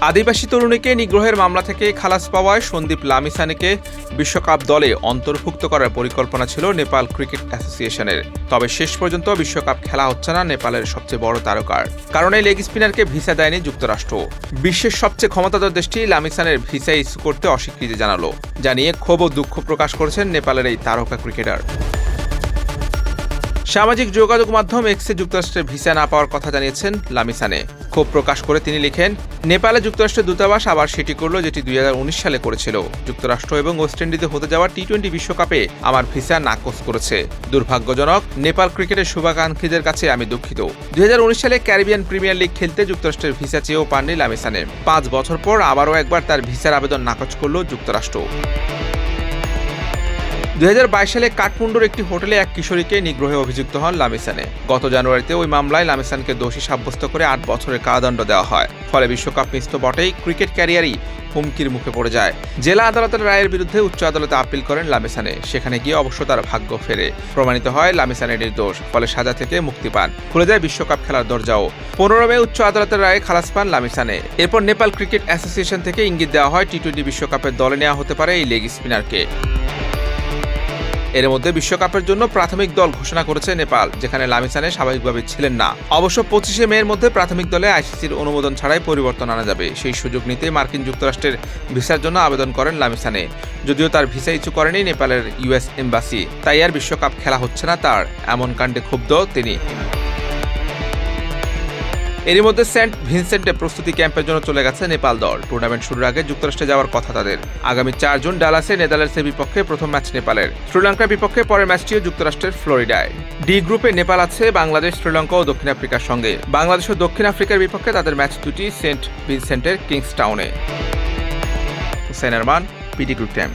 আদিবাসী তরুণীকে নিগ্রহের মামলা থেকে খালাস পাওয়ায় সন্দীপ লামিসানিকে বিশ্বকাপ দলে অন্তর্ভুক্ত করার পরিকল্পনা ছিল নেপাল ক্রিকেট অ্যাসোসিয়েশনের। তবে শেষ পর্যন্ত বিশ্বকাপ খেলা হচ্ছে না নেপালের সবচেয়ে বড় তারকার। কারণ লেগ স্পিনারকে ভিসা দেয়নি যুক্তরাষ্ট্র। বিশ্বের সবচেয়ে ক্ষমতাধর দেশটি লামিসানের ভিসা ইস্যু করতে অস্বীকৃতি জানালো জানিয়ে ক্ষোভ ও দুঃখ প্রকাশ করেছেন নেপালের এই তারকা ক্রিকেটার। সামাজিক যোগাযোগ মাধ্যম এক্সে যুক্তরাষ্ট্রের ভিসা না পাওয়ার কথা জানিয়েছেন লামিসানে। ক্ষোভ প্রকাশ করে তিনি লিখেন, নেপালে যুক্তরাষ্ট্রের দূতাবাস আবার সেটি করল যেটি দুই হাজার উনিশ সালে করেছিল। যুক্তরাষ্ট্র এবং ওয়েস্ট ইন্ডিজে হতে যাওয়া টি টোয়েন্টি বিশ্বকাপে আমার ভিসা নাকচ করেছে। দুর্ভাগ্যজনক, নেপাল ক্রিকেটের শুভাকাঙ্ক্ষীদের কাছে আমি দুঃখিত। দুই হাজার উনিশ সালে ক্যারিবিয়ান প্রিমিয়ার লিগ খেলতে যুক্তরাষ্ট্রের ভিসা চেয়েও পাননি লামিসানে। পাঁচ বছর পর আবারও একবার তার ভিসার আবেদন নাকচ করল যুক্তরাষ্ট্র। দুই হাজার বাইশ সালে কাঠমান্ডুর একটি হোটেলে এক কিশোরীকে নিগ্রহে অভিযুক্ত হন লামিসানে। গত জানুয়ারিতে ওই মামলায় লামিসানকে দোষী সাব্যস্ত করে আট বছরের কারাদণ্ড দেওয়া হয়। ফলে বিশ্বকাপ মিস তো বটেই ক্রিকেট ক্যারিয়ারই হুমকির মুখে পড়ে যায়। জেলা আদালতের রায়ের বিরুদ্ধে উচ্চ আদালতে আপিল করেন লামিসানে। সেখানে গিয়ে অবশ্য তার ভাগ্য ফেরে। প্রমাণিত হয় লামিসানের নির্দোষ, ফলে সাজা থেকে মুক্তি পান। খুলে যায় বিশ্বকাপ খেলার দরজাও। পনেরো মে উচ্চ আদালতের রায়ে খালাস পান লামিসানে। এরপর নেপাল ক্রিকেট অ্যাসোসিয়েশন থেকে ইঙ্গিত দেওয়া হয় টি টোয়েন্টি বিশ্বকাপের দলে নেওয়া হতে পারে এই লেগ স্পিনারকে। এর মধ্যে বিশ্বকাপের জন্য প্রাথমিক দল ঘোষণা করেছে নেপাল, যেখানে লামিসানে স্বাভাবিকভাবে ছিলেন না। অবশ্য পঁচিশে মে এর মধ্যে প্রাথমিক দলে আইসিসির অনুমোদন ছাড়াই পরিবর্তন আনা যাবে। সেই সুযোগ নিতে মার্কিন যুক্তরাষ্ট্রের ভিসার জন্য আবেদন করেন লামিসানে। যদিও তার ভিসা ইস্যু করেনি নেপালের ইউএস এম্বাসি, তাই আর বিশ্বকাপ খেলা হচ্ছে না তার, এমন কাণ্ডে ক্ষুব্ধ তিনি। এরই মধ্যে সেন্ট ভিনসেন্টে প্রস্তুতি ক্যাম্পের জন্য চলে গেছে নেপাল দল। টুর্নামেন্ট শুরুর আগে যুক্তরাষ্ট্রে যাওয়ার কথা তাদের। আগামী চার জুন ডালাসে নেদারল্যান্ডসের বিপক্ষে প্রথম ম্যাচ নেপালের। শ্রীলঙ্কার বিপক্ষে পরের ম্যাচটিও যুক্তরাষ্ট্রের ফ্লোরিডায়। ডি গ্রুপে নেপাল আছে, বাংলাদেশ, শ্রীলঙ্কা ও দক্ষিণ আফ্রিকার সঙ্গে। বাংলাদেশ ও দক্ষিণ আফ্রিকার বিপক্ষে তাদের ম্যাচ দুটি সেন্ট ভিনসেন্টের কিংস টাউনে। Hussain Arman, PD group time